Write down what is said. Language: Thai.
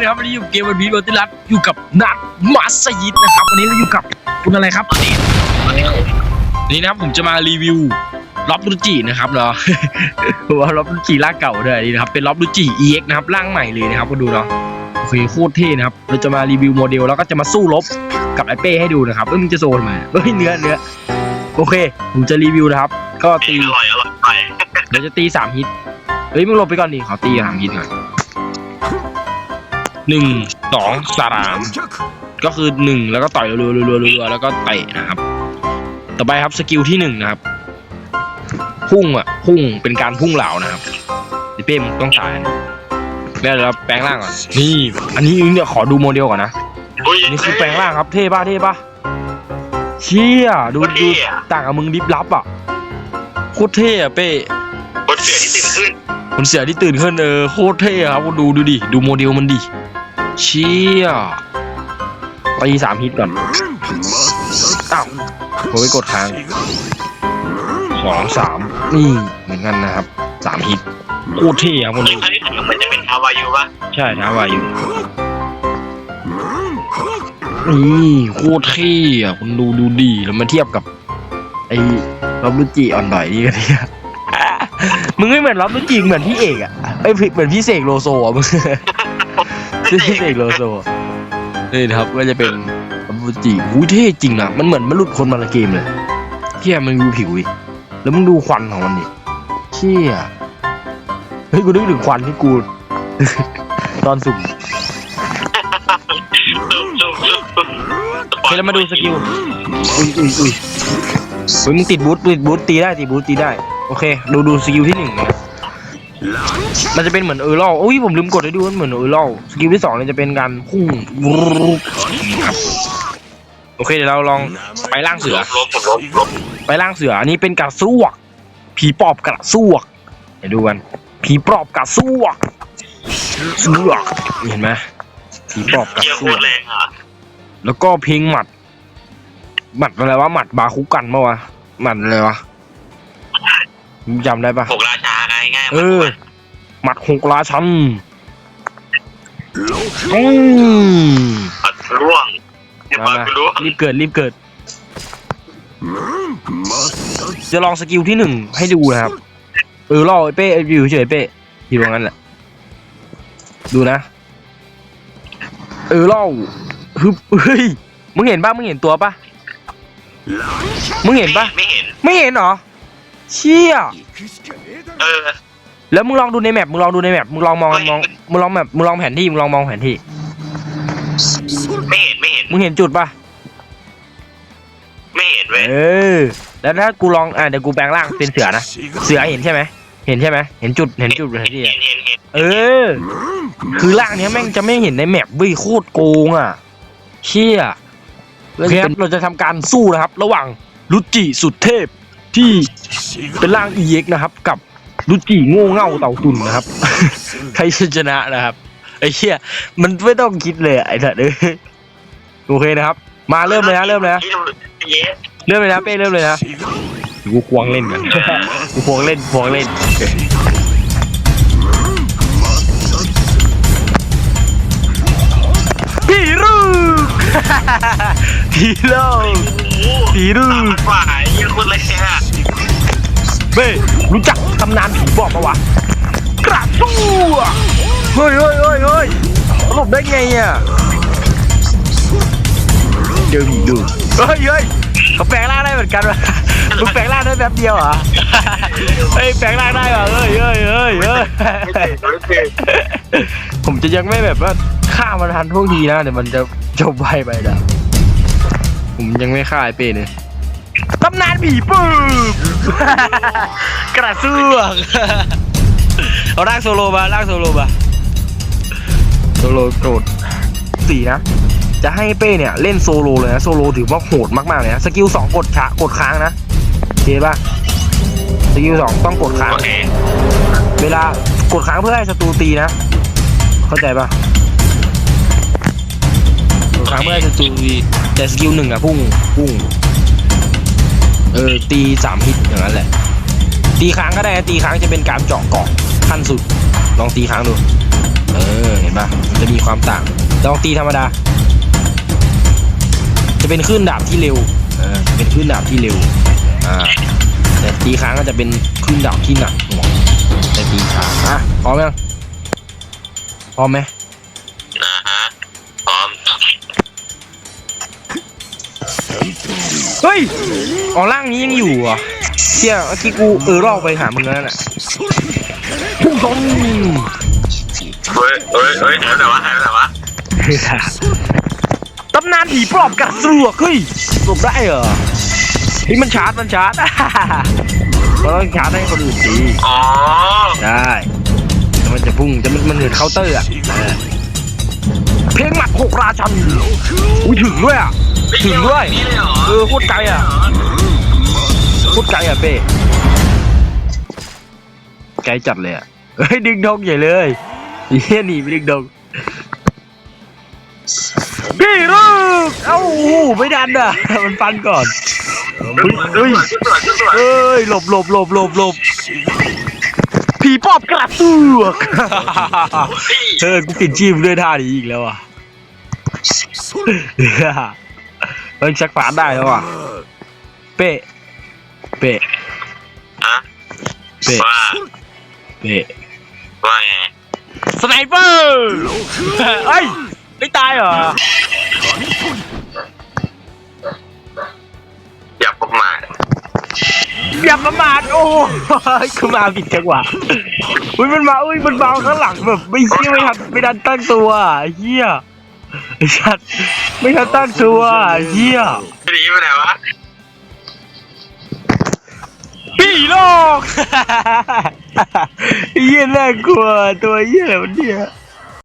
นะครับวันนี้อยู่เกมวันพีโรติรัตอยู่กับนัดมัสยิดนะครับ วันนี้เราอยู่กับคุณอะไรครับนี่นะครับผมจะมารีวิวล็อบลูจินะครับเนาะว่าล็อบลูจิร่างเก่าด้วยนี่นะครับเป็นล็อบลูจิ EX นะครับร่างใหม่เลยนะครับมาดูเนาะโอเคโคตรเท่นะครับเราจะมารีวิวโมเดลแล้วก็จะมาสู้รบกับไอเป้ให้ดูนะครับเอ้ยมึงจะโซนมาเฮ้ยเนื้อเนื้อโอเค ผมจะรีวิวนะครับ ก็ตีอร่อยอร่อยไปเดี๋ยวจะตีสามฮิตเฮ้ยมึงหลบไปก่อนดิขอตีสามฮิตก่อน หนึ่งสองสามก็คือหนึ่งแล้วก็ต่อยรัวๆรัวๆรัวๆแล้วก็เตะนะครับ ต่อไปครับสกิลที่หนึ่งนะครับ พุ่งอะพุ่งเป็นการพุ่งเหล่านะครับไอ้เป้มงต้องตายนะแล้วเดี๋ยวเราแปลงร่างก่อน นี่ อันนี้เนี่ยขอดูโมเดลก่อนนะอุ้ยอันนี่คือแปลงร่างครับ เท่ป่ะเท่ป่ะเชี่ยดูดูเท่อะต่างกับมึงดิฟลับอะโคตรเท่อะเป้บนเสือที่ตื่นขึ้นคนเสียที่ตื่นขึ้นเออโคตรเท่ครับดูดูดิดูโมเดลมันดิ เชี่ยตีสามฮิตก่อนอ้าวผมไปกดค้างสองสามนี่เหมือนกันนะครับสามฮิตโคตรเท่ครับคนเฮ้ยดูอันนี้ผมเหมือนจะเป็นฮาวายูป่ะใช่ท้าวาอยูนี่โคตรเท่อะคุณดูดูดีแล้วมาเทียบกับ ไอ้ล็อบลูจิอ่อนดอยนี่กันเนี่ยมึงไม่เหมือนล็อบลูจิเหมือนพี่เอกอะไอ้ยเหมือนพี่เสกโลโซอะมึง พี่เสกโลโซนี่นะครับก็จะเป็นล็อบลูจิหูยเท่จริงนะมันเหมือนมันหลุดคนมาละเกมเลยเที่ยมันดูผิวดิแล้วมึงดูควันของมันดิเชี่ยเฮ้ยกูนึกถึงควันที่กู ตอนสุ่มซุ่มซุ่มซุ่มซุ่มโอเคแล้วมาดูสกิลอุ้ยอุ้ยอุ้ยเฮ้ยมึงติดบูทติดบูทตีได้ติดบูทตีได้ โอเค ดูดูสกิลที่หนึ่งนะ มันจะเป็นเหมือนเออร์ลออุ้ยผมลืมกดให้ดูมันเหมือนเออร์ลอสกิลที่สองเนี่ยจะเป็นการพุ่งวูบครับโอเคเดี๋ยวเราลองไปล่างเสือล้มผมล้มล้มไปล่างเสือ อันนี้เป็นกระซวก ผีปอบกระซวกเดี๋ยวดูกัน ผีปอบกระซวกซวกเห็นไหมผีปอบกระเยี่ยซโควกตรแรงอะแล้วก็เพลงหมัด หมัดอะไรวะหมัดบาคุกันปะวะหมัดอะไรวะมึงจำได้ปะหกราชาไงง่ายเออ หมัดหกราชันอืมปัดร่วงอย่ามาปัดมาร่วงรีบเกิดรีบเกิด จะลองสกิลที่หนึ่งให้ดูนะครับ เออล่อไอ้เป้อยู่เฉยๆเป้อยู่ตรงนั้นแหละ ดูนะ เออล่อฮึบเฮ้ยมึงเห็นปะมึงเห็นตัวปะมึงเห็นปะไม่เห็นไม่เห็นเหรอเชี่ยเออ แล้วมึงลองดูในแมปมึงลองดูในแมปมึงลองมองมองมึงลองแบบมึงลองแผนที่มึงลองมองแผนที่ ไม่เห็นไม่เห็นมึงเห็นจุดปะไม่เห็นเว้ยเออ แล้วถ้ากูลองอะเดี๋ยวกูแปลงร่างเป็นเสือนะเสือเห็นใช่ไหมเห็นใช่ไหมเห็นจุดเห็นจุดแผนที่เห็อะนเห็นเห็นเออ คือร่างเนี้ยแม่งจะไม่เห็นในแมปเว้ยโคตรโกงอะเชี่ยโอเคครับเราจะทำการสู้นะครับ ระหว่างรุจิสุดเทพที่เป็นร่าง EX นะครับ กับ รุจิโง่เง่าเต่าตุนนะครับ ใครจะชนะนะครับไอ้เชี่ยมันไม่ต้องคิดเลยอะไอ้สัตว์เอ้ยโอเคนะครับ มาเริ่มเลยนะเริ่มเลยนะเย้เริ่มเลยนะเป้เริ่มเลยนะกูควงเล่นกันกูควงเล่นควงเล่นผีลูกผีลูกผีลูกสามพันกว่าเยี่ยโคตรแรงอะ เบ้รู้จักตำนานผีบอกปะวะ กระตู้อะเฮ้ยเฮ้ยเฮ้ยเฮ้ยหลบได้ไงอะเจอผีดูเฮ้ยเฮ้ยเขาแปลงร่างได้เหมือนกันวะมึงแปลงร่างได้แป๊บเดียวเหรอ เฮ้ยแปลงร่างได้เหรอเฮ้ยเฮ้ยเฮ้ยเฮ้ยผมจะยังไม่แบบว่าฆ่ามันทันท่วงทีนะเดี๋ยวมันจะจบไวไปนะผมยังไม่ฆ่าไอ้เป้เลย ตำนานผีปืบ กระซวกเอาร่างโซโลมาร่างโซโลมาโซโลโกรธสี่นะ จะให้เป้เนี่ยเล่นโซโลเลยนะโซโลถือว่าโหดมากๆเลยนะสกิลสองกดชะกดค้างนะโอเคป่ะสกิลสองต้องกดค้าง โอเคเวลากดค้างเพื่อให้ศัตรูตีนะ เข้าใจปะกดค้างเพื่อให้ศัตรูตีแต่สกิลหนึ่งอะพุ่งพุ่ง เออตีสามฮิตอย่างนั้นแหละ ตีค้างก็ได้ตีค้างจะเป็นการเจาะเกาะขั้นสุด ลองตีค้างดู เออเห็นปะมันจะมีความต่าง ลองตีธรรมดา จะเป็นคลื่นดาบที่เร็วเออเป็นคลื่นดาบที่เร็วอ่าแต่ตีค้างก็จะเป็นคลื่นดาบที่หนักหน่วงแต่ตีช้างอะพร้อมยังพร้อมไหม ฮ้ยอ๋อร่างนี้ยังอยู่เหรอะเชี่ยเมื่อกี้กูเออรอกไปหามึงแล้วน่ะพุ่งตรงเฮ้ยเฮ้ยเฮ้ยหายไปไหนวะหายไปไหนวะตำนานผีปลอบกระสวกเฮ้ยหลบได้เหรอนี่มันชาร์จมันชาร์จมันต้องชาร์จให้คนอื่นดีอ๋อได้แต่มันจะพุ่งจะมันมันเหมือนเคาน์เตอร์อะเออเพลงหมัดหกราชันอุ้ยถึงด้วยอะ ถึงด้วยนี่เลยเหรอเออโคตรไกลอะโคตรไกลอะเป้ไกลจัดเลยอะเฮ้ยดึงดงใหญ่เลยเฮียหนีไปดึงดงพี่ลูกเอ้าไม่ดันอะมันฟันก่อนเฮ้ยเฮ้ยสวยสวยสวยเอ้ยหลบหลบหลบหลบหลบผีปอบกระซวกเออกูปิดชีพด้วยท่านี้อีกแล้วอะ เฮ้ยชักฝาได้แล้วอะ เป๊ะ เป๊ะอะเป๊ะ ว่าเป๊ะ ว่าไงสไนเปอร์ เฮ้ย ไม่ตายเหรอ อย่าประมาทอย่าประมาทโอ้ยคือมาผิดจังหวะอุ้ยมันมาอุ้ยมันมาข้างหลังแบบไม่เชี่ยไม่ทันไม่ทันตั้งตัวไอ้เฮีย ไอ้ชัดไม่ทันตั้งตัวไอ้เฮียไม่ดีไปไหนวะพี่โลกเฮียน่ากลัวตัวเฮียอะไรวะเนี่ย